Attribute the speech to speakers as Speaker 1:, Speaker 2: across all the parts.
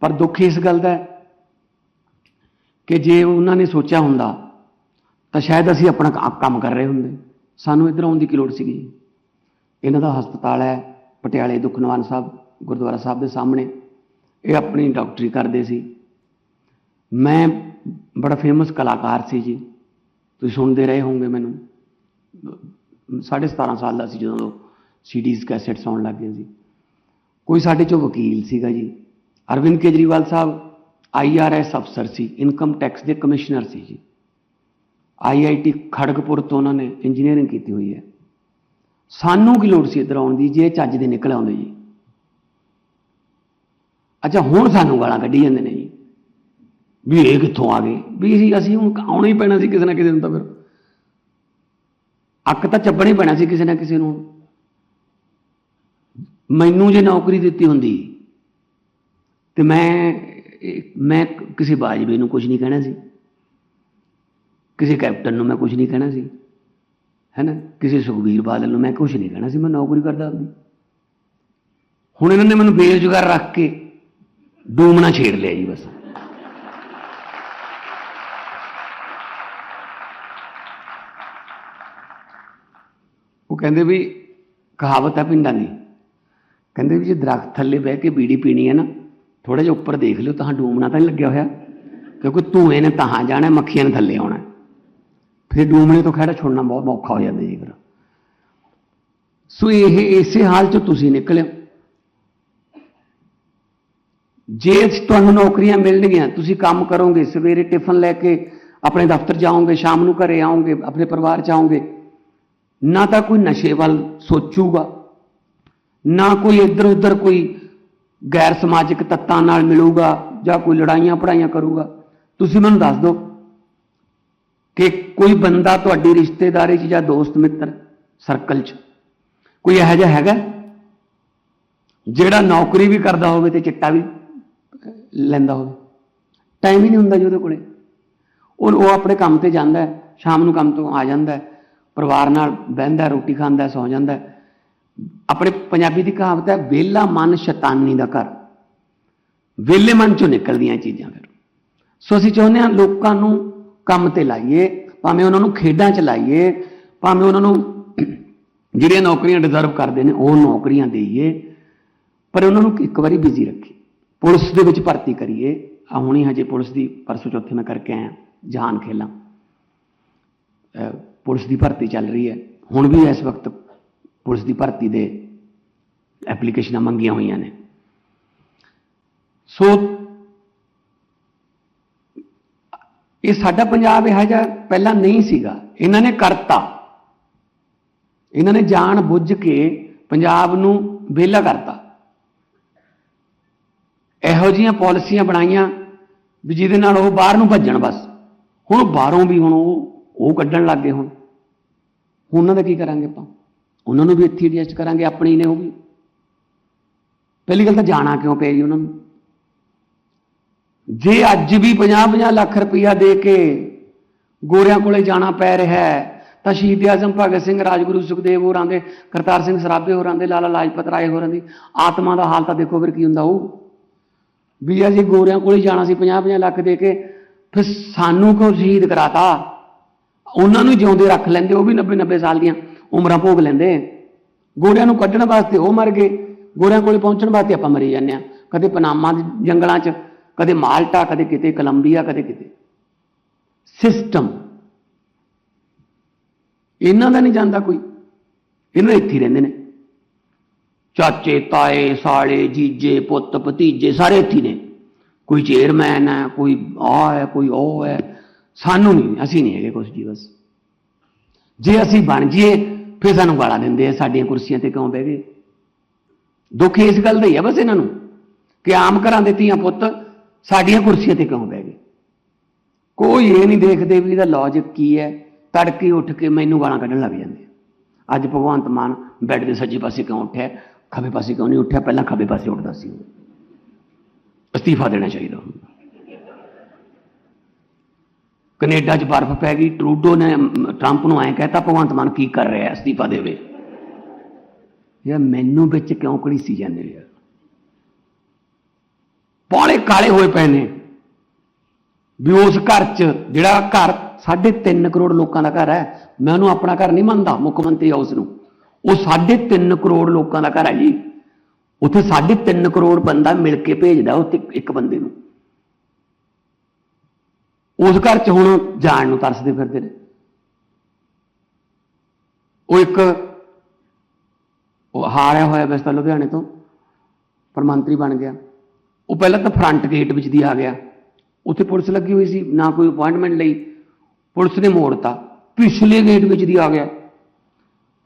Speaker 1: ਪਰ ਦੁੱਖ ਇਸ ਗੱਲ ਦਾ ਹੈ ਕਿ ਜੇ ਉਹਨਾਂ ਨੇ ਸੋਚਿਆ ਹੁੰਦਾ, ਤਾਂ ਸ਼ਾਇਦ ਅਸੀਂ ਆਪਣਾ ਕੰਮ ਕਰ ਰਹੇ ਹੁੰਦੇ। ਸਾਨੂੰ ਇੱਧਰ ਆਉਣ ਦੀ ਕੀ ਲੋੜ ਸੀਗੀ? ਇਹਨਾਂ ਦਾ ਹਸਪਤਾਲ ਹੈ, ਪਟਿਆਲੇ ਦੁਖਨਵਾਨ ਸਾਹਿਬ, ਗੁਰਦੁਆਰਾ ਸਾਹਿਬ ਦੇ ਸਾਹਮਣੇ। ਇਹ ਆਪਣੀ ਡਾਕਟਰੀ ਕਰਦੇ ਸੀ। ਮੈਂ ਬੜਾ ਫੇਮਸ ਕਲਾਕਾਰ ਸੀ ਜੀ। ਤੁਸੀਂ ਸੁਣਦੇ ਰਹੇ ਹੋਵੋਗੇ ਮੈਨੂੰ। ਸਾਢੇ 17 ਸਾਲ ਦਾ ਸੀ ਜਦੋਂ ਸੀਡੀਜ਼ ਕੈਸੇਟਸ ਆਉਣ ਲੱਗ ਗਏ ਸੀ। ਕੋਈ ਸਾਡੇ ਚੋਂ ਵਕੀਲ ਸੀਗਾ ਜੀ। ਅਰਵਿੰਦ ਕੇਜਰੀਵਾਲ ਸਾਹਿਬ ਆਈਆਰਐਸ ਅਫਸਰ ਸੀ, ਇਨਕਮ ਟੈਕਸ ਦੇ ਕਮਿਸ਼ਨਰ ਸੀ ਜੀ। ਆਈਆਈਟੀ ਖੜਗਪੁਰ ਤੋਂ ਉਹਨਾਂ ਨੇ ਇੰਜੀਨੀਅਰਿੰਗ ਕੀਤੀ ਹੋਈ ਹੈ। ਸਾਨੂੰ ਕੀ ਲੋੜ ਸੀ ਇੱਧਰ ਆਉਣ ਦੀ, ਜੇ ਇਹ ਚੱਜ ਦੇ ਨਿਕਲ ਆਉਂਦੇ ਜੀ। ਅੱਛਾ, ਹੁਣ ਸਾਨੂੰ ਗਾਲਾਂ ਕੱਢੀ ਜਾਂਦੇ ਨੇ ਜੀ। ਵੀ ਇਹ ਕਿੱਥੋਂ ਆ ਗਏ? ਵੀ ਅਸੀਂ ਅਸੀਂ ਹੁਣ ਆਉਣਾ ਹੀ ਪੈਣਾ ਸੀ ਕਿਸੇ ਨਾ ਕਿਸੇ ਨੂੰ ਤਾਂ ਫਿਰ। ਅੱਕ ਤਾਂ ਚੱਬਣਾ ਹੀ ਪੈਣਾ ਸੀ ਕਿਸੇ ਨਾ ਕਿਸੇ ਨੂੰ। ਮੈਨੂੰ ਜੇ ਨੌਕਰੀ ਦਿੱਤੀ ਹੁੰਦੀ ਤੇ ਮੈਂ ਮੈਂ ਕਿਸੇ ਬਾਜਵੇ ਨੂੰ ਕੁਝ ਨਹੀਂ ਕਹਿਣਾ ਸੀ। ਕਿਸੇ ਕੈਪਟਨ ਨੂੰ ਮੈਂ ਕੁਝ ਨਹੀਂ ਕਹਿਣਾ ਸੀ। ਹੈਨਾ? ਕਿਸੇ ਸੁਖਬੀਰ ਬਾਦਲ ਨੂੰ ਮੈਂ ਕੁਝ ਨਹੀਂ ਕਹਿਣਾ ਸੀ। ਮੈਂ ਨੌਕਰੀ ਕਰਦਾ ਆਪਦੀ। ਹੁਣ ਇਹਨਾਂ ਨੇ ਮੈਨੂੰ ਬੇਰੁਜ਼ਗਾਰ ਰੱਖ ਕੇ ਡੂਮਣਾ ਛੇੜ ਲਿਆ ਜੀ ਬਸ। ਉਹ ਕਹਿੰਦੇ ਵੀ ਕਹਾਵਤ ਹੈ ਪਿੰਡਾਂ ਦੀ। ਕਹਿੰਦੇ ਵੀ ਜੇ ਦਰਖਤ ਥੱਲੇ ਬਹਿ ਕੇ ਬੀੜੀ ਪੀਣੀ ਹੈ ਨਾ ਥੋੜਾ ਜਿਹਾ ਉੱਪਰ ਦੇਖ ਲਿਓ ਤਾਂ ਡੂਮਣਾ ਤਾਂ ਨਹੀਂ ਲੱਗਿਆ ਹੋਇਆ ਕਿਉਂਕਿ ਧੂਏ ਨੇ ਤਾਂ ਜਾਣਾ ਮੱਖੀਆਂ ਨੇ ਥੱਲੇ ਆਉਣਾ ਫਿਰ ਡੂਮਣੇ ਤੋਂ ਖੜਾ ਛੋੜਨਾ ਬਹੁਤ ਔਖਾ ਹੋ ਜਾਂਦਾ ਜੀ ਫਿਰ ਸੋ ਇਹ ਇਸੇ ਹਾਲ ਚ ਤੁਸੀਂ ਨਿਕਲਿਓ ਜੇ ਤੁਹਾਨੂੰ ਨੌਕਰੀਆਂ ਮਿਲਣਗੀਆਂ ਤੁਸੀਂ ਕੰਮ ਕਰੋਗੇ ਸਵੇਰੇ ਟਿਫਨ ਲੈ ਕੇ ਆਪਣੇ ਦਫ਼ਤਰ ਜਾਓਗੇ ਸ਼ਾਮ ਨੂੰ ਘਰੇ ਆਓਗੇ ਆਪਣੇ ਪਰਿਵਾਰ ਚ ਆਓਗੇ ਨਾ ਤਾਂ ਕੋਈ ਨਸ਼ੇ ਵੱਲ ਸੋਚੂਗਾ ਨਾ ਕੋਈ ਇੱਧਰ ਉੱਧਰ ਕੋਈ ਗੈਰ ਸਮਾਜਿਕ ਤੱਤਾਂ ਨਾਲ ਮਿਲੂਗਾ ਜਾਂ ਕੋਈ ਲੜਾਈਆਂ ਪੜਾਈਆਂ ਕਰੂਗਾ? ਤੁਸੀਂ ਮੈਨੂੰ ਦੱਸ ਦਿਓ ਕਿ ਕੋਈ ਬੰਦਾ ਤੁਹਾਡੀ ਰਿਸ਼ਤੇਦਾਰੀ 'ਚ ਜਾਂ ਦੋਸਤ ਮਿੱਤਰ ਸਰਕਲ 'ਚ ਕੋਈ ਇਹੋ ਜਿਹਾ ਹੈਗਾ? ਜਿਹੜਾ ਨੌਕਰੀ ਵੀ ਕਰਦਾ ਹੋਵੇ ਤੇ ਚਿੱਟਾ ਵੀ ਲੈਂਦਾ ਹੋਵੇ। ਟਾਈਮ ਹੀ ਨਹੀਂ ਹੁੰਦਾ ਜੀ ਉਹਦੇ ਕੋਲੇ। ਉਹ ਆਪਣੇ ਕੰਮ ਤੇ ਜਾਂਦਾ ਹੈ ਸ਼ਾਮ ਨੂੰ ਕੰਮ ਤੋਂ ਆ ਜਾਂਦਾ ਹੈ ਪਰਿਵਾਰ ਨਾਲ ਬਹਿੰਦਾ ਰੋਟੀ ਖਾਂਦਾ ਹੈ, ਸੌ ਜਾਂਦਾ ਹੈ। ਆਪਣੇ ਪੰਜਾਬੀ ਦੀ ਕਹਾਵਤ ਹੈ, ਵਿਹਲਾ ਮਨ ਸ਼ੈਤਾਨੀ ਦਾ ਘਰ। ਵਿਹਲੇ ਮਨ ਚੋਂ ਨਿਕਲਦੀਆਂ ਚੀਜ਼ਾਂ ਫਿਰ। ਸੋ ਅਸੀਂ ਚਾਹੁੰਦੇ ਹਾਂ ਲੋਕਾਂ ਨੂੰ ਕੰਮ ਤੇ ਲਾਈਏ, ਭਾਵੇਂ ਉਹਨਾਂ ਨੂੰ ਖੇਡਾਂ ਚ ਲਾਈਏ, ਭਾਵੇਂ ਉਹਨਾਂ ਨੂੰ ਜਿਹੜੀਆਂ ਨੌਕਰੀਆਂ ਡਿਜ਼ਰਵ ਕਰਦੇ ਨੇ, ਉਹ ਨੌਕਰੀਆਂ ਦੇਈਏ, ਪਰ ਉਹਨਾਂ ਨੂੰ ਇੱਕ ਵਾਰੀ ਬਿਜ਼ੀ ਰੱਖੀ ਪੁਲਿਸ ਦੇ ਵਿੱਚ ਭਰਤੀ ਕਰੀਏ। ਆ ਹੁਣੀ ਹਜੇ ਪੁਲਿਸ ਦੀ, ਪਰਸੋਂ ਚੌਥੇ ਮੈਂ ਕਰਕੇ ਆਇਆ, ਜਹਾਨ ਖੇਲਾਂ। ਪੁਲਿਸ ਦੀ ਭਰਤੀ ਚੱਲ ਰਹੀ ਹੈ। ਹੁਣ ਵੀ ਇਸ ਵਕਤ ਪੁਲਿਸ ਦੀ ਭਰਤੀ ਦੇ ਐਪਲੀਕੇਸ਼ਨਾਂ ਮੰਗੀਆਂ ਹੋਈਆਂ ਨੇ। ਸੋ ਇਹ ਸਾਡਾ ਪੰਜਾਬ ਇਹ ਜਿਹਾ ਪਹਿਲਾਂ ਨਹੀਂ ਸੀਗਾ। ਇਹਨਾਂ ਨੇ ਕਰਤਾ। ਇਹਨਾਂ ਨੇ ਜਾਣ ਬੁੱਝ ਕੇ ਪੰਜਾਬ ਨੂੰ ਵਿਹਲਾ ਕਰਤਾ। ਇਹੋ ਜੀਆਂ ਪਾਲਿਸੀਆਂ ਬਣਾਈਆਂ ਵੀ ਜਿਹਦੇ ਨਾਲ ਉਹ ਬਾਹਰ ਨੂੰ ਭੱਜਣ ਬਸ। ਹੁਣ ਬਾਹਰੋਂ ਵੀ ਹੁਣ ਉਹ ਉਹ ਕੱਢਣ ਲੱਗ ਗਏ ਹੁਣ। ਹੁਣ ਉਹਨਾਂ ਦਾ ਕੀ ਕਰਾਂਗੇ ਆਪਾਂ? ਉਹਨਾਂ ਨੂੰ ਵੀ ਇੱਥੇ ਐਡਜਸਟ ਕਰਾਂਗੇ, ਆਪਣੀ ਨੇ ਉਹ ਵੀ ਪਹਿਲੀ ਗੱਲ ਤਾਂ ਜਾਣਾ ਕਿਉਂ ਪਿਆ ਜੀ ਉਹਨਾਂ ਨੂੰ? ਜੇ ਅੱਜ ਵੀ 50-50 ਲੱਖ ਰੁਪਈਆ ਦੇ ਕੇ ਗੋਰਿਆਂ ਕੋਲੇ ਜਾਣਾ ਪੈ ਰਿਹਾ ਹੈ, ਤਾਂ ਸ਼ਹੀਦ ਆਜ਼ਮ ਭਗਤ ਸਿੰਘ, ਰਾਜਗੁਰੂ ਸੁਖਦੇਵ ਹੋਰਾਂ ਦੇ, ਕਰਤਾਰ ਸਿੰਘ ਸਰਾਭੇ ਹੋਰਾਂ ਦੇ, ਲਾਲਾ ਲਾਜਪਤ ਰਾਏ ਹੋਰਾਂ ਦੀ ਆਤਮਾ ਦਾ ਹਾਲ ਤਾਂ ਦੇਖੋ ਫਿਰ ਕੀ ਹੁੰਦਾ ਉਹ ਵੀ ਜੇ ਗੋਰਿਆਂ ਕੋਲੇ ਜਾਣਾ ਸੀ 50-50 ਲੱਖ ਦੇ ਕੇ, ਫਿਰ ਸਾਨੂੰ ਕਿਉਂ ਸ਼ਹੀਦ ਕਰਾਤਾ? ਉਹਨਾਂ ਨੂੰ ਜਿਉਂਦੇ ਰੱਖ ਲੈਂਦੇ, ਉਹ ਵੀ 90-90 ਸਾਲ ਦੀਆਂ। ਉਮਰਾਂ ਭੋਗ ਲੈਂਦੇ ਗੋਰਿਆਂ ਨੂੰ ਕੱਢਣ ਵਾਸਤੇ ਉਹ ਮਰ ਗਏ। ਗੋਰਿਆਂ ਕੋਲੇ ਪਹੁੰਚਣ ਵਾਸਤੇ ਆਪਾਂ ਮਰੀ ਜਾਂਦੇ ਆ ਕਦੇ ਪਨਾਮਾ ਦੇ ਜੰਗਲਾਂ 'ਚ, ਕਦੇ ਮਾਲਟਾ, ਕਦੇ ਕਿਤੇ ਕੋਲੰਬੀਆ, ਕਦੇ ਕਿਤੇ। ਸਿਸਟਮ ਇਹਨਾਂ ਦਾ ਨਹੀਂ ਜਾਂਦਾ ਕੋਈ। ਇਹਨਾਂ ਇੱਥੇ ਰਹਿੰਦੇ ਨੇ। ਚਾਚੇ, ਤਾਏ, ਸਾਲੇ, ਜੀਜੇ, ਪੁੱਤ, ਭਤੀਜੇ ਸਾਰੇ ਇੱਥੇ ਨੇ। ਕੋਈ ਚੇਅਰਮੈਨ ਹੈ, ਕੋਈ ਆ ਹੈ, ਕੋਈ ਉਹ ਹੈ। ਸਾਨੂੰ ਨਹੀਂ, ਅਸੀਂ ਨਹੀਂ ਹੈਗੇ ਕੁਛ ਜੀ ਬਸ। ਜੇ ਅਸੀਂ ਬਣ ਜਾਈਏ ਫਿਰ ਸਾਨੂੰ ਗਾਲਾਂ ਦਿੰਦੇ ਆ, ਸਾਡੀਆਂ ਕੁਰਸੀਆਂ ਤੇ ਕਿਉਂ ਬਹਿ ਗਏ? ਦੁੱਖ ਇਸ ਗੱਲ ਦਾ ਹੀ ਆ ਬਸ ਇਹਨਾਂ ਨੂੰ ਕਿ ਆਮ ਘਰਾਂ ਦੇ ਧੀਆਂ ਪੁੱਤ ਸਾਡੀਆਂ ਕੁਰਸੀਆਂ ਤੇ ਕਿਉਂ ਬਹਿ ਗਏ? ਕੋਈ ਇਹ ਨਹੀਂ ਦੇਖਦੇ ਵੀ ਇਹਦਾ ਲੌਜੀਕ ਕੀ ਹੈ? ਤੜਕੇ ਉੱਠ ਕੇ ਮੈਨੂੰ ਗਾਲਾਂ ਕੱਢਣ ਲੱਗ ਜਾਂਦੇ ਅੱਜ ਭਗਵੰਤ ਮਾਨ ਬੈੱਡ ਦੇ ਸੱਜੇ ਪਾਸੇ ਕਿਉਂ ਉੱਠਿਆ? ਖੱਬੇ ਪਾਸੇ ਕਿਉਂ ਨਹੀਂ ਉੱਠਿਆ? ਪਹਿਲਾਂ ਖੱਬੇ ਪਾਸੇ ਉੱਠਦਾ ਸੀ ਅਸਤੀਫਾ ਦੇਣਾ ਚਾਹੀਦਾ ਉਹਨੂੰ ਕੈਨੇਡਾ 'ਚ ਬਰਫ਼ ਪੈ ਗਈ, ਟਰੂਡੋ ਨੇ ਟਰੰਪ ਨੂੰ ਐਂ ਕਹਿਤਾ, ਭਗਵੰਤ ਮਾਨ ਕੀ ਕਰ ਰਿਹਾ ਅਸਤੀਫਾ ਦੇਵੇ। ਯਾਰ ਮੈਨੂੰ ਵਿੱਚ ਕਿਉਂ ਘੜੀਸੀ ਜਾਂਦੇ ਯਾਰ? ਬਾਲੇ ਕਾਲੇ ਹੋਏ ਪਏ ਨੇ। ਵੀ ਉਸ ਘਰ 'ਚ ਜਿਹੜਾ ਘਰ 3.5 ਕਰੋੜ ਲੋਕਾਂ ਦਾ ਘਰ ਹੈ, ਮੈਂ ਉਹਨੂੰ ਆਪਣਾ ਘਰ ਨਹੀਂ ਮੰਨਦਾ, ਮੁੱਖ ਮੰਤਰੀ ਹਾਊਸ ਨੂੰ। ਉਹ 3.5 ਕਰੋੜ ਲੋਕਾਂ ਦਾ ਘਰ ਹੈ ਜੀ। ਉੱਥੇ 3.5 ਕਰੋੜ ਬੰਦਾ ਮਿਲ ਕੇ ਭੇਜਦਾ, ਉੱਥੇ ਇੱਕ ਬੰਦੇ ਨੂੰ। ਉਸ ਘਰ 'ਚ ਹੁਣ ਜਾਣ ਨੂੰ ਤਰਸਦੇ ਫਿਰਦੇ ਨੇ। ਉਹ ਇੱਕ ਉਹ ਹਾਰਿਆ ਹੋਇਆ ਵੈਸੇ ਤਾਂ ਲੁਧਿਆਣੇ ਤੋਂ, ਪਰ ਮੰਤਰੀ ਬਣ ਗਿਆ। ਉਹ ਪਹਿਲਾਂ ਤਾਂ ਫਰੰਟ ਗੇਟ ਵਿੱਚ ਦੀ ਆ ਗਿਆ। ਉੱਥੇ ਪੁਲਿਸ ਲੱਗੀ ਹੋਈ ਸੀ, ਨਾ ਕੋਈ ਅਪਾਇੰਟਮੈਂਟ ਲਈ। ਪੁਲਿਸ ਨੇ ਮੋੜਤਾ। ਪਿਛਲੇ ਗੇਟ ਵਿੱਚ ਦੀ ਆ ਗਿਆ।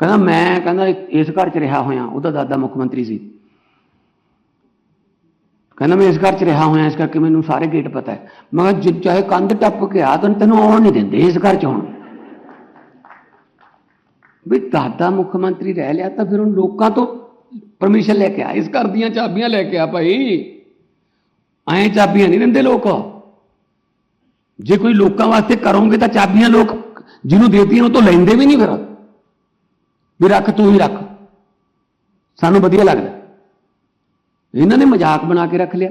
Speaker 1: ਕਹਿੰਦਾ ਮੈਂ, ਕਹਿੰਦਾ ਇਸ ਘਰ 'ਚ ਰਿਹਾ ਹੋਇਆ, ਉਹਦਾ ਦਾਦਾ ਮੁੱਖ ਮੰਤਰੀ ਸੀ। ਕਹਿੰਦਾ ਮੈਂ ਇਸ ਘਰ 'ਚ ਰਿਹਾ ਹੋਇਆ, ਇਸ ਕਰਕੇ ਮੈਨੂੰ ਸਾਰੇ ਗੇਟ ਪਤਾ ਹੈ। ਮੈਂ ਕਿਹਾ, ਜੇ ਚਾਹੇ ਕੰਧ ਟੱਪ ਕੇ ਆ ਤਾਂ ਤੈਨੂੰ ਆਉਣ ਨਹੀਂ ਦਿੰਦੇ ਇਸ ਘਰ 'ਚ ਹੁਣ। ਵੀ ਦਾਦਾ ਮੁੱਖ ਮੰਤਰੀ ਰਹਿ ਲਿਆ ਤਾਂ ਫਿਰ ਹੁਣ ਲੋਕਾਂ ਤੋਂ ਪਰਮਿਸ਼ਨ ਲੈ ਕੇ ਆ, ਇਸ ਘਰ ਦੀਆਂ ਚਾਬੀਆਂ ਲੈ ਕੇ ਆ ਭਾਈ। ਐਂ ਚਾਬੀਆਂ ਨਹੀਂ ਦਿੰਦੇ ਲੋਕ। ਜੇ ਕੋਈ ਲੋਕਾਂ ਵਾਸਤੇ ਕਰੋਗੇ ਤਾਂ ਚਾਬੀਆਂ ਲੋਕ ਜਿਹਨੂੰ ਦੇਤੀਆਂ ਉਹ ਤੋਂ ਲੈਂਦੇ ਵੀ ਨਹੀਂ ਫਿਰ। ਵੀ ਰੱਖ, ਤੂੰ ਹੀ ਰੱਖ। ਸਾਨੂੰ ਵਧੀਆ ਲੱਗਦਾ। ਇਹਨਾਂ ਨੇ ਮਜ਼ਾਕ ਬਣਾ ਕੇ ਰੱਖ ਲਿਆ।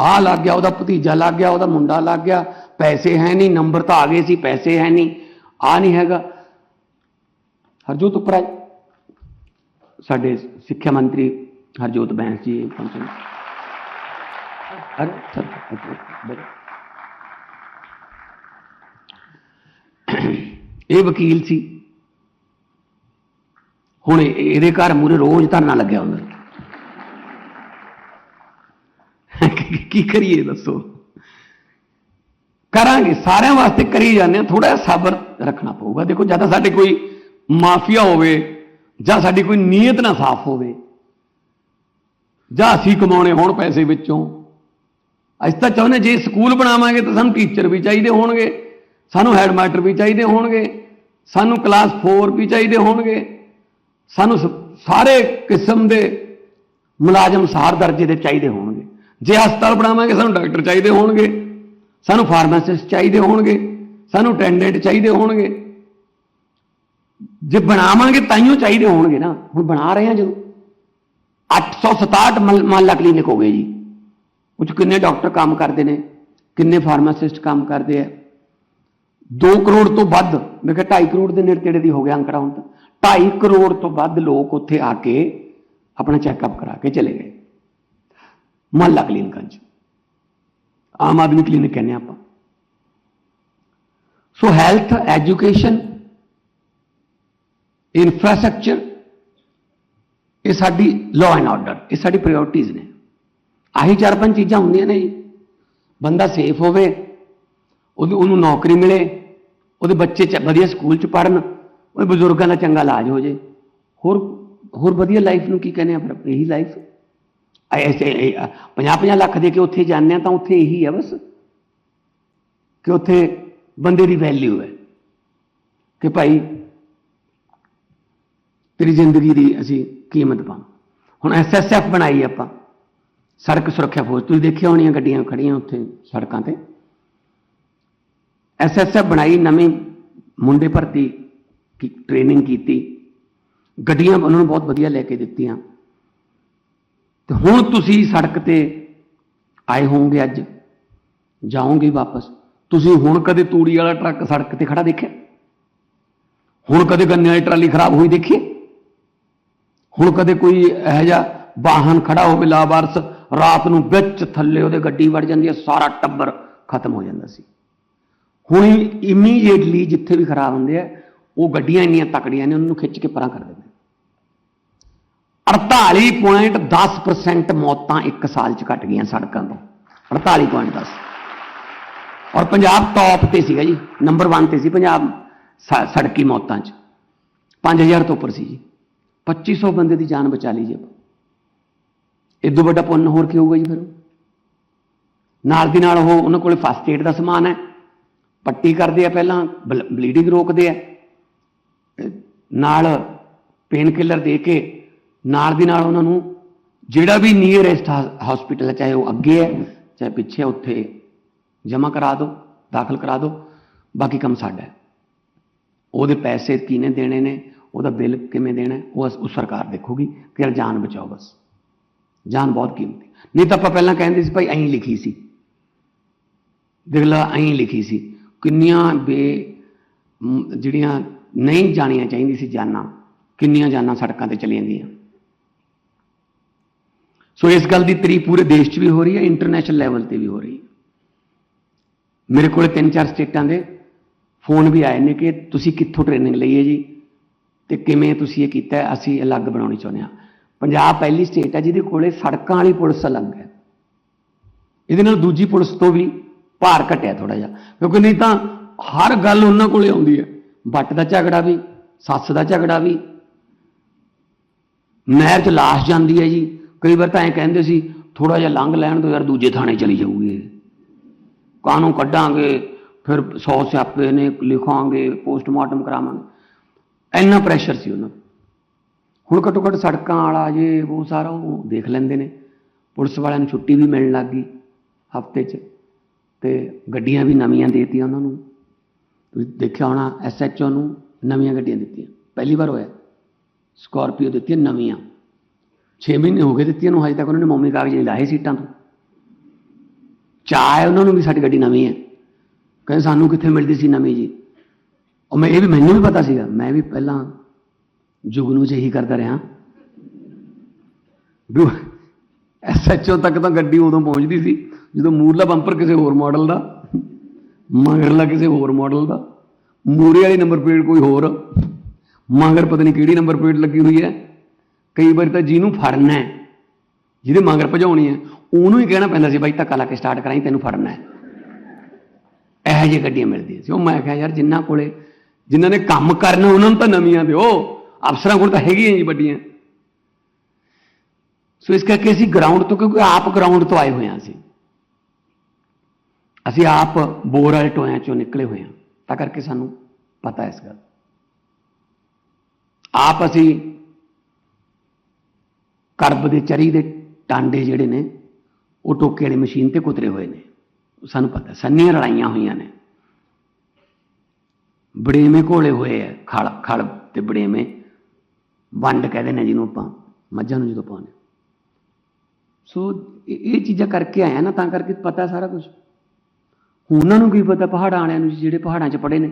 Speaker 1: ਆ ਲੱਗ ਗਿਆ, ਉਹਦਾ ਭਤੀਜਾ ਲੱਗ ਗਿਆ, ਉਹਦਾ ਮੁੰਡਾ ਲੱਗ ਗਿਆ। ਪੈਸੇ ਹੈ ਨਹੀਂ, ਨੰਬਰ ਤਾਂ ਆ ਗਏ ਸੀ, ਪੈਸੇ ਹੈ ਨਹੀਂ। ਆ ਨਹੀਂ ਹੈਗਾ। ਹਰਜੋਤ ਉਪਰਾ ਸਾਡੇ ਸਿੱਖਿਆ ਮੰਤਰੀ ਹਰਜੋਤ ਬੈਂਸ ਜੀ ਪਹੁੰਚੇ ਅਰੇ ਇਹ ਵਕੀਲ ਸੀ। ਹੁਣ ਇਹਦੇ ਘਰ ਮੂਰੇ ਰੋਜ਼ ਧਰਨਾ ਲੱਗਿਆ ਹੁੰਦਾ। ਕੀ ਕਰੀਏ ਦੱਸੋ? ਕਰਾਂਗੇ, ਸਾਰਿਆਂ ਵਾਸਤੇ ਕਰੀ ਜਾਂਦੇ ਆ ਥੋੜਾ ਸਬਰ ਰੱਖਣਾ ਪਊਗਾ। ਦੇਖੋ, ਜਾਂ ਤਾਂ ਸਾਡੇ ਕੋਈ ਮਾਫੀਆ ਹੋਵੇ, ਜਾਂ ਸਾਡੀ ਕੋਈ ਨੀਅਤ ਨਾ ਸਾਫ਼ ਹੋਵੇ। ਜਾਂ ਅਸੀਂ ਕਮਾਉਣੇ ਹੋਣ ਪੈਸੇ ਵਿੱਚੋਂ। ਅਸੀਂ ਤਾਂ ਚਾਹੁੰਦੇ ਜੇ ਸਕੂਲ ਬਣਾਵਾਂਗੇ ਤਾਂ ਸਾਨੂੰ ਟੀਚਰ ਵੀ ਚਾਹੀਦੇ ਹੋਣਗੇ, ਸਾਨੂੰ ਹੈਡਮਾਸਟਰ ਵੀ ਚਾਹੀਦੇ ਹੋਣਗੇ, ਸਾਨੂੰ ਕਲਾਸ 4 ਵੀ ਚਾਹੀਦੇ ਹੋਣਗੇ। ਸਾਨੂੰ ਸ- ਸਾਰੇ ਕਿਸਮ ਦੇ ਮੁਲਾਜ਼ਮ ਸਾਰ ਦਰਜੇ ਦੇ ਚਾਹੀਦੇ ਹੋਣਗੇ। ਜੇ ਹਸਪਤਾਲ ਬਣਾਵਾਂਗੇ, ਸਾਨੂੰ ਡਾਕਟਰ ਚਾਹੀਦੇ ਹੋਣਗੇ, ਸਾਨੂੰ ਫਾਰਮਾਸਿਸਟ ਚਾਹੀਦੇ ਹੋਣਗੇ, ਸਾਨੂੰ ਅਟੈਂਡੈਂਟ ਚਾਹੀਦੇ ਹੋਣਗੇ। ਜੇ ਬਣਾਵਾਂਗੇ ਤਾਈਓ ਚਾਹੀਦੇ ਹੋਣਗੇ ਨਾ। ਹੁਣ ਬਣਾ ਰਹੇ ਹਾਂ ਜਦੋਂ। 867 ਮਲ- ਮਹੱਲਾ ਕਲੀਨਿਕ ਹੋ ਗਏ ਜੀ। ਉਹ 'ਚ ਕਿੰਨੇ ਡਾਕਟਰ ਕੰਮ ਕਰਦੇ ਨੇ, ਕਿੰਨੇ ਫਾਰਮਾਸਿਸਟ ਕੰਮ ਕਰਦੇ ਆ। 2 ਕਰੋੜ ਤੋਂ ਵੱਧ, ਮੈਂ ਕਿਹਾ 2.5 ਕਰੋੜ ਦੇ ਨੇੜੇ ਤੇੜੇ ਦੀ ਹੋ ਗਿਆ ਅੰਕੜਾ ਹੁਣ ਤਾਂ। 2.5 ਕਰੋੜ ਤੋਂ ਵੱਧ ਲੋਕ ਉੱਥੇ ਆ ਕੇ ਆਪਣਾ ਚੈੱਕਅਪ ਕਰਾ ਕੇ ਚਲੇ ਗਏ। ਮਹੱਲਾ ਕਲੀਨਿਕਾਂ 'ਚ। ਆਮ ਆਦਮੀ ਕਲੀਨਿਕ ਕਹਿੰਦੇ ਆਪਾਂ। ਸੋ ਹੈਲਥ ਐਜੂਕੇਸ਼ਨ ਇਨਫਰਾਸਟ੍ਰਕਚਰ ਇਹ ਸਾਡੀ ਲਾਅ ਐਂਡ ਆਰਡਰ ਇਹ ਸਾਡੀ ਪ੍ਰਾਇੋਰਟੀਜ਼ ਨੇ। ਆਹੀ ਚਾਰ ਪੰਜ ਚੀਜ਼ਾਂ ਹੁੰਦੀਆਂ ਨੇ ਜੀ। ਬੰਦਾ ਸੇਫ ਹੋਵੇ ਉਹਦੀ ਉਹਨੂੰ ਨੌਕਰੀ ਮਿਲੇ, ਉਹਦੇ ਬੱਚੇ ਚ ਵਧੀਆ ਸਕੂਲ ਚ ਪੜਨ ਉਹ ਬਜ਼ੁਰਗਾਂ ਦਾ ਚੰਗਾ ਇਲਾਜ ਹੋ ਜੇ। ਹੋਰ ਹੋਰ ਵਧੀਆ ਲਾਈਫ ਨੂੰ ਕੀ ਕਹਿੰਦੇ ਆ ਫਿਰ? ਇਹੀ ਲਾਈਫ ਐਸੇ 50 50 ਲੱਖ ਦੇ ਕੇ ਉੱਥੇ ਜਾਂਦੇ ਆ ਤਾਂ ਉੱਥੇ ਇਹੀ ਆ ਬਸ। ਕਿ ਉੱਥੇ ਬੰਦੇ ਦੀ ਵੈਲਿਊ ਹੈ। ਕਿ ਭਾਈ ਤੇਰੀ ਜ਼ਿੰਦਗੀ ਦੀ ਅਸੀਂ ਕੀਮਤ ਪਾਉਂ ਹੁਣ ਐਸਐਸਐਫ ਬਣਾਈ ਆਪਾਂ। ਸੜਕ ਸੁਰੱਖਿਆ ਫੌਜ ਤੁਸੀਂ ਦੇਖਿਆ ਹੋਣੀਆਂ ਗੱਡੀਆਂ ਖੜੀਆਂ ਉੱਥੇ ਸੜਕਾਂ ਤੇ। ਐਸਐਸਐਫ ਬਣਾਈ, ਨਵੇਂ ਮੁੰਡੇ ਭਰਤੀ ਟ੍ਰੇਨਿੰਗ ਕੀਤੀ। ਗੱਡੀਆਂ ਉਹਨਾਂ ਨੂੰ ਬਹੁਤ ਵਧੀਆ ਲੈ ਕੇ ਦਿੱਤੀਆਂ। ਤੇ ਹੁਣ ਤੁਸੀਂ ਸੜਕ ਤੇ ਆਏ ਹੋਵੋਗੇ ਅੱਜ। ਜਾਓਗੇ ਵਾਪਸ। ਤੁਸੀਂ ਹੁਣ ਕਦੇ ਤੂੜੀ ਵਾਲਾ ਟਰੱਕ ਸੜਕ ਤੇ ਖੜਾ ਦੇਖਿਆ? ਹੁਣ ਕਦੇ ਗੰਨੇ ਵਾਲੀ ਟਰਾਲੀ ਖਰਾਬ ਹੋਈ ਦੇਖੀ? ਹੁਣ ਕਦੇ ਕੋਈ ਇਹੋ ਜਿਹਾ ਵਾਹਨ ਖੜਾ ਹੋਵੇ ਲਾਵਾਰਸ, ਰਾਤ ਨੂੰ ਵਿੱਚ ਥੱਲੇ ਉਹਦੇ ਗੱਡੀ ਵੜ ਜਾਂਦੀ ਹੈ, ਸਾਰਾ ਟੱਬਰ ਖਤਮ ਹੋ ਜਾਂਦਾ ਸੀ। ਹੁਣ ਇਮੀਡੀਏਟਲੀ ਜਿੱਥੇ ਵੀ ਖਰਾਬ ਹੁੰਦੇ ਆ ਉਹ ਗੱਡੀਆਂ ਇੰਨੀਆਂ ਤਕੜੀਆਂ ਨੇ, ਉਹਨਾਂ ਨੂੰ ਖਿੱਚ ਕੇ ਪਰਾਂ ਕਰ ਦਿੰਦੇ 48.10% ਮੌਤਾਂ ਇੱਕ ਸਾਲ 'ਚ ਘਟ ਗਈਆਂ ਸੜਕਾਂ ਤੋਂ। 48.10 ਔਰ ਪੰਜਾਬ ਟੌਪ ਤੇ ਸੀਗਾ ਜੀ ਨੰਬਰ 1 ਤੇ ਸੀ ਪੰਜਾਬ ਸ- ਸੜਕੀ ਮੌਤਾਂ 'ਚ। 5000 ਤੋਂ ਉੱਪਰ ਸੀ ਜੀ। 2500 ਬੰਦੇ ਦੀ ਜਾਨ ਬਚਾ ਲਈ ਜੀ ਆਪਾਂ। ਇਦੋਂ ਵੱਡਾ ਪੁੰਨ ਹੋਰ ਕੀ ਹੋਊਗਾ ਜੀ ਫਿਰ ਨਾਲ ਦੀ ਨਾਲ ਉਹ, ਉਹਨਾਂ ਕੋਲੇ ਫਸਟ ਏਡ ਦਾ ਸਮਾਨ ਹੈ। ਪੱਟੀ ਕਰਦੇ ਆ ਪਹਿਲਾਂ ਬਲੀਡਿੰਗ ਰੋਕਦੇ ਆ। ਨਾਲ ਪੇਨ ਕਿਲਰ ਦੇ ਕੇ ਨਾਲ ਦੀ ਨਾਲ ਉਹਨਾਂ ਨੂੰ ਜਿਹੜਾ ਵੀ ਨੀਅਰੈਸਟ ਹਸਪੀਟਲ ਹੈ ਚਾਹੇ ਉਹ ਅੱਗੇ ਹੈ, ਚਾਹੇ ਪਿੱਛੇ ਉੱਥੇ ਜਮ੍ਹਾਂ ਕਰਾ ਦਿਓ, ਦਾਖਲ ਕਰਾ ਦਿਓ, ਬਾਕੀ ਕੰਮ ਸਾਡਾ ਹੈ। ਉਹਦੇ ਪੈਸੇ ਕਿਹਨੇ ਦੇਣੇ ਨੇ, ਉਹਦਾ ਬਿੱਲ ਕਿਵੇਂ ਦੇਣਾ ਉਹ ਉਹ ਸਰਕਾਰ ਦੇਖੂਗੀ ਕਿ ਯਾਰ ਜਾਨ ਬਚਾਓ ਬਸ। ਜਾਨ ਬਹੁਤ ਕੀਮਤੀ ਨਹੀਂ ਤਾਂ ਆਪਾਂ ਪਹਿਲਾਂ ਕਹਿੰਦੇ ਸੀ, ਭਾਈ ਐਂ ਲਿਖੀ ਸੀ। ਦੇਖ ਲਾ, ਐਂ ਲਿਖੀ ਸੀ। ਕਿੰਨੀਆਂ ਬੇ ਜਿਹੜੀਆਂ ਨਹੀਂ ਜਾਣੀਆਂ ਚਾਹੀਦੀ ਸੀ ਜਾਨਾਂ, ਕਿੰਨੀਆਂ ਜਾਨਾਂ ਸੜਕਾਂ ਤੇ ਚਲੀਆਂ ਜਾਂਦੀਆਂ। ਸੋ ਇਸ ਗੱਲ ਦੀ ਤਰੀ ਪੂਰੇ ਦੇਸ਼ 'ਚ ਵੀ ਹੋ ਰਹੀ ਹੈ ਇੰਟਰਨੈਸ਼ਨਲ ਲੈਵਲ ਤੇ ਵੀ ਹੋ ਰਹੀ ਹੈ। ਮੇਰੇ ਕੋਲ ਤਿੰਨ ਚਾਰ ਸਟੇਟਾਂ ਦੇ ਫੋਨ ਵੀ ਆਏ ਨੇ ਕਿ ਤੁਸੀਂ ਕਿੱਥੋਂ ਟ੍ਰੇਨਿੰਗ ਲਈ ਹੈ ਜੀ ਤੇ ਕਿਵੇਂ ਤੁਸੀਂ ਇਹ ਕੀਤਾ ਅਸੀਂ ਅਲੱਗ ਬਣਾਉਣੀ ਚਾਹੁੰਦੇ ਹਾਂ। ਪੰਜਾਬ ਪਹਿਲੀ ਸਟੇਟ ਹੈ ਜਿਹਦੇ ਕੋਲੇ ਸੜਕਾਂ ਵਾਲੀ ਪੁਲਿਸ ਅਲੱਗ ਹੈ। ਇਹਦੇ ਨਾਲ ਦੂਜੀ ਪੁਲਿਸ ਤੋਂ ਵੀ ਭਾਰ ਘਟਿਆ ਥੋੜਾ ਜਿਹਾ, ਕਿਉਂਕਿ ਨਹੀਂ ਤਾਂ ਹਰ ਗੱਲ ਉਹਨਾਂ ਕੋਲੇ ਆਉਂਦੀ ਹੈ। ਵੱਟ ਦਾ ਝਗੜਾ ਵੀ, ਸੱਸ ਦਾ ਝਗੜਾ ਵੀ। ਨਹਿਰ 'ਚ ਲਾਸ਼ ਜਾਂਦੀ ਹੈ ਜੀ। ਕਈ ਵਾਰ ਤਾਂ ਐਂ ਕਹਿੰਦੇ ਸੀ ਥੋੜਾ ਜਿਹਾ ਲੰਘ ਲੈਣ ਤੋਂ ਯਾਰ ਦੂਜੇ ਥਾਣੇ ਚਲੀ ਜਾਊਗੀ ਇਹ। ਕਾਹਨੂੰ ਕੱਢਾਂਗੇ? ਫਿਰ 100 ਸਿਆਪੇ ਨੇ, ਲਿਖਾਂਗੇ, ਪੋਸਟਮਾਰਟਮ ਕਰਾਵਾਂਗੇ। ਇੰਨਾ ਪ੍ਰੈਸ਼ਰ ਸੀ ਉਹਨਾਂ ਨੂੰ। ਹੁਣ ਘੱਟੋ ਘੱਟ ਸੜਕਾਂ ਵਾਲਾ ਜੇ ਉਹ ਸਾਰਾ ਉਹ ਦੇਖ ਲੈਂਦੇ ਨੇ। ਪੁਲਿਸ ਵਾਲਿਆਂ ਨੂੰ ਛੁੱਟੀ ਵੀ ਮਿਲਣ ਲੱਗ ਗਈ ਹਫ਼ਤੇ 'ਚ। ਤੇ ਗੱਡੀਆਂ ਵੀ ਨਵੀਆਂ ਦੇਤੀਆਂ ਉਹਨਾਂ ਨੂੰ। ਤੁਸੀਂ ਦੇਖਿਆ ਹੋਣਾ ਐਸਐਚਓ ਨੂੰ ਨਵੀਆਂ ਗੱਡੀਆਂ ਦਿੱਤੀਆਂ। ਪਹਿਲੀ ਵਾਰ ਹੋਇਆ। ਸਕਾਰਪੀਓ ਦਿੱਤੀਆਂ ਨਵੀਆਂ। 6 ਮਹੀਨੇ ਹੋ ਗਏ ਦਿੱਤੀਆਂ ਨੂੰ, ਹਜੇ ਤੱਕ ਉਹਨਾਂ ਨੇ ਮੋਮੀ ਕਾਗਜ਼ ਨਹੀਂ ਲਾਏ ਸੀਟਾਂ ਤੋਂ। ਚਾਹ ਉਹਨਾਂ ਨੂੰ ਵੀ ਸਾਡੀ ਗੱਡੀ ਨਵੀਂ ਹੈ। ਕਹਿੰਦੇ ਸਾਨੂੰ ਕਿੱਥੇ ਮਿਲਦੀ ਸੀ ਨਵੀਂ ਜੀ? ਉਹ ਮੈਂ ਇਹ ਵੀ, ਮੈਨੂੰ ਵੀ ਪਤਾ ਸੀਗਾ। ਮੈਂ ਵੀ ਪਹਿਲਾਂ ਜੁਗਨੂ ਚ ਇਹੀ ਕਰਦਾ ਰਿਹਾ। ਵੀ ਐਸਐਚਓ ਤੱਕ ਤਾਂ ਗੱਡੀ ਉਦੋਂ ਪਹੁੰਚਦੀ ਸੀ, ਜਦੋਂ ਮੂਰਲਾ ਬੰਪਰ ਕਿਸੇ ਹੋਰ ਮਾਡਲ ਦਾ ਮਗਰਲਾ ਕਿਸੇ ਹੋਰ ਮਾਡਲ ਦਾ। ਮੂਰੇ ਵਾਲੀ ਨੰਬਰ ਪਲੇਟ ਕੋਈ ਹੋਰ। ਮਗਰ ਪਤਾ ਨਹੀਂ ਕਿਹੜੀ ਨੰਬਰ ਪਲੇਟ ਲੱਗੀ ਹੋਈ ਹੈ। ਕਈ ਵਾਰੀ ਤਾਂ ਜਿਹਨੂੰ ਫੜਨਾ ਹੈ, ਜਿਹਦੇ ਮਗਰ ਭਜਾਉਣੀ ਹੈ, ਉਹਨੂੰ ਹੀ ਕਹਿਣਾ ਪੈਂਦਾ ਸੀ, ਬਾਈ ਧੱਕਾ ਲਾ ਕੇ ਸਟਾਰਟ ਕਰਾਈ ਤੈਨੂੰ ਫੜਨਾ ਹੈ। ਇਹੋ ਜਿਹੀ ਗੱਡੀਆਂ ਮਿਲਦੀਆਂ ਸੀ। ਉਹ ਮੈਂ ਕਿਹਾ, ਯਾਰ ਜਿਨ੍ਹਾਂ ਕੋਲੇ ਜਿਨ੍ਹਾਂ ਨੇ ਕੰਮ ਕਰਨਾ, ਉਹਨਾਂ ਨੂੰ ਤਾਂ ਨਵੀਆਂ ਦਿਓ। ਅਫਸਰਾਂ ਕੋਲ ਤਾਂ ਹੈਗੀਆਂ ਜੀ ਵੱਡੀਆਂ। ਸੋ ਇਸ ਕਰਕੇ ਅਸੀਂ ਗਰਾਊਂਡ ਤੋਂ, ਕਿਉਂਕਿ ਆਪ ਗਰਾਊਂਡ ਤੋਂ ਆਏ ਹੋਏ ਹਾਂ ਅਸੀਂ। ਅਸੀਂ ਆਪ ਬੋਰ ਵਾਲੇ ਟੋਇਆਂ ਚੋਂ ਨਿਕਲੇ ਹੋਏ ਹਾਂ। ਤਾਂ ਕਰਕੇ ਸਾਨੂੰ ਪਤਾ ਇਸ ਗੱਲ। ਆਪ ਅਸੀਂ ਕਰਬ ਦੇ ਚਰੀ ਦੇ ਟਾਂਡੇ ਜਿਹੜੇ ਨੇ, ਉਹ ਟੋਕੇ ਵਾਲੀ ਮਸ਼ੀਨ ਤੇ ਕੁਤਰੇ ਹੋਏ ਨੇ। ਸਾਨੂੰ ਪਤਾ ਸੰਨੀਆਂ ਲੜਾਈਆਂ ਹੋਈਆਂ ਨੇ। ਬੜੇਵੇਂ ਘੋਲੇ ਹੋਏ ਆ ਖਲ ਖਲ ਤੇ ਬੜੇਵੇਂ ਵੰਡ ਕਹਿੰਦੇ ਨੇ ਜਿਹਨੂੰ ਆਪਾਂ, ਮੱਝਾਂ ਨੂੰ ਜਦੋਂ ਪਾਉਂਦੇ ਸੋ ਇਹ ਇਹ ਚੀਜ਼ਾਂ ਕਰਕੇ ਆਇਆ ਨਾ, ਤਾਂ ਕਰਕੇ ਪਤਾ ਸਾਰਾ ਕੁਝ ਉਹਨਾਂ ਨੂੰ ਕੀ ਪਤਾ ਪਹਾੜਾਂ ਵਾਲਿਆਂ ਨੂੰ ਜਿਹੜੇ ਪਹਾੜਾਂ 'ਚ ਪੜੇ ਨੇ?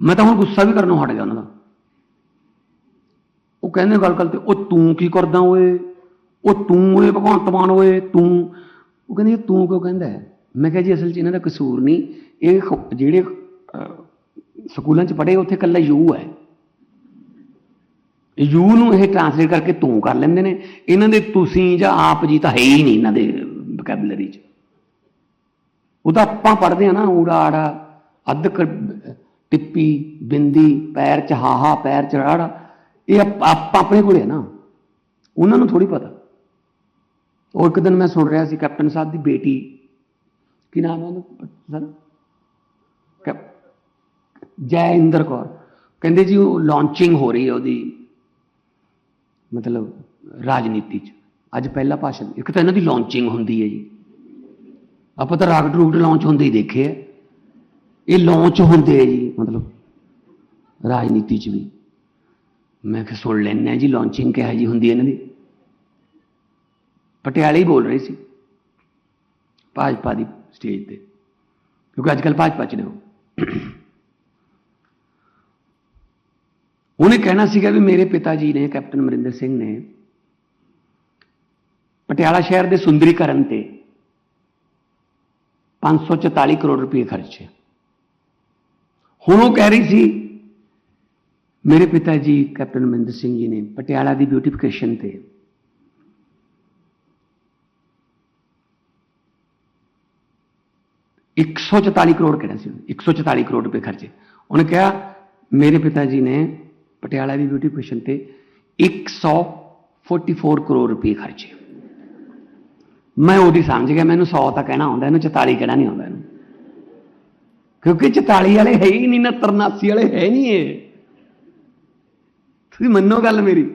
Speaker 1: ਮੈਂ ਤਾਂ ਹੁਣ ਗੁੱਸਾ ਵੀ ਕਰਨੋਂ ਹਟ ਗਿਆ ਉਹਨਾਂ ਦਾ। ਉਹ ਕਹਿੰਦੇ ਗੱਲ ਗੱਲ ਤੇ ਉਹ ਤੂੰ ਕੀ ਕਰਦਾ ਓਏ? ਉਹ ਤੂੰ ਓਏ ਭਗਵੰਤ ਮਾਨ ਓਏ, ਤੂੰ। ਉਹ ਕਹਿੰਦੇ ਤੂੰ ਕਿਉਂ ਕਹਿੰਦਾ ਮੈਂ ਕਿਹਾ ਜੀ, ਅਸਲ 'ਚ ਇਹਨਾਂ ਦਾ ਕਸੂਰ ਨਹੀਂ। ਇਹ ਜਿਹੜੇ ਸਕੂਲਾਂ 'ਚ ਪੜ੍ਹੇ, ਉੱਥੇ ਕੱਲਾ ਯੂ ਹੈ। ਯੂ ਨੂੰ ਇਹ ਟ੍ਰਾਂਸਲੇਟ ਕਰਕੇ ਤੂੰ ਕਰ ਲੈਂਦੇ ਨੇ। ਇਹਨਾਂ ਦੇ ਤੁਸੀਂ ਜਾਂ ਆਪ ਜੀ ਤਾਂ ਹੈ ਹੀ ਨਹੀਂ ਇਹਨਾਂ ਦੇ ਵੋਕੈਬਲਰੀ 'ਚ। ਉਹ ਤਾਂ ਆਪਾਂ ਪੜ੍ਹਦੇ ਆ ਨਾ, ਊੜਾ ਆੜਾ, ਅੱਧ ਕ- ਟਿੱਪੀ, ਬਿੰਦੀ, ਪੈਰ 'ਚ ਹਾਹਾ, ਪੈਰ 'ਚ ਰਾੜਾ, ਇਹ ਆਪ ਆਪਣੇ ਕੋਲੇ ਹੈ ਨਾ। ਉਹਨਾਂ ਨੂੰ ਥੋੜੀ ਪਤਾ। ਉਹ ਇੱਕ ਦਿਨ ਮੈਂ ਸੁਣ ਰਿਹਾ ਸੀ ਕੈਪਟਨ ਸਾਹਿਬ ਦੀ ਬੇਟੀ। ਕੀ ਨਾਮ ਹੈ ਉਹਦਾ? ਸਰ? ਕੈਪ- ਜੈ ਇੰਦਰ ਕੌਰ। ਕਹਿੰਦੇ ਜੀ, ਉਹ ਲਾਂਚਿੰਗ ਹੋ ਰਹੀ ਹੈ ਉਹਦੀ, ਮਤਲਬ ਰਾਜਨੀਤੀ 'ਚ। ਅੱਜ ਪਹਿਲਾ ਭਾਸ਼ਣ। ਇੱਕ ਤਾਂ ਇਹਨਾਂ ਦੀ ਲਾਂਚਿੰਗ ਹੁੰਦੀ ਹੈ ਜੀ। ਆਪਾਂ ਤਾਂ ਰਾਕਟ ਰੂਕਟ ਲਾਂਚ ਹੁੰਦੇ ਹੀ ਦੇਖੇ ਆ ਇਹ ਲਾਂਚ ਹੁੰਦੇ ਆ ਜੀ ਮਤਲਬ ਰਾਜਨੀਤੀ 'ਚ ਵੀ ਮੈਂ ਕਿਹਾ ਸੁਣ ਲੈਂਦੇ ਆ ਜੀ ਲਾਂਚਿੰਗ ਕਿਹੋ ਜੀ ਹੁੰਦੀ ਹੈ ਇਹਨਾਂ ਦੀ ਪਟਿਆਲੇ ਹੀ ਬੋਲ ਰਹੇ ਸੀ ਭਾਜਪਾ ਦੀ ਸਟੇਜ ਤੇ ਕਿਉਂਕਿ ਅੱਜ ਕੱਲ ਭਾਜਪਾ 'ਚ ਨੇ ਉਹ ਉਹਨੇ ਕਹਿਣਾ ਸੀਗਾ ਵੀ ਮੇਰੇ ਪਿਤਾ ਜੀ ਨੇ ਕੈਪਟਨ ਅਮਰਿੰਦਰ ਸਿੰਘ ਨੇ ਪਟਿਆਲਾ ਸ਼ਹਿਰ ਦੇ ਸੁੰਦਰੀਕਰਨ ਤੇ 544 ਕਰੋੜ ਰੁਪਏ ਖਰਚੇ ਹੁਣ ਉਹ ਕਹਿ ਰਹੀ ਸੀ ਮੇਰੇ ਪਿਤਾ ਜੀ ਕੈਪਟਨ ਅਮਰਿੰਦਰ ਸਿੰਘ ਜੀ ਨੇ ਪਟਿਆਲਾ ਦੀ ਬਿਊਟੀਫਿਕੇਸ਼ਨ ਤੇ ਇੱਕ ਸੌ 144 ਕਰੋੜ ਕਹਿਣਾ ਸੀ ਉਹਨੇ, 144 ਕਰੋੜ ਰੁਪਏ ਖਰਚੇ ਉਹਨੇ ਕਿਹਾ ਮੇਰੇ ਪਿਤਾ ਜੀ ਨੇ ਪਟਿਆਲਾ ਦੀ ਬਿਊਟੀਫਿਕੇਸ਼ਨ ਤੇ 144 ਕਰੋੜ ਰੁਪਏ ਖਰਚੇ ਮੈਂ ਉਹਦੀ ਸਮਝ ਗਿਆ, ਮੈਨੂੰ 100 ਤਾਂ ਕਹਿਣਾ ਆਉਂਦਾ, ਇਹਨੂੰ 44 ਕਹਿਣਾ ਨਹੀਂ ਆਉਂਦਾ ਇਹਨੂੰ। ਕਿਉਂਕਿ 44 ਵਾਲੇ ਹੈ ਹੀ ਨਹੀਂ, ਨਾ 83 ਵਾਲੇ ਹੈ ਨਹੀਂ ਇਹ। ਤੁਸੀਂ ਮੰਨੋ ਗੱਲ ਮੇਰੀ।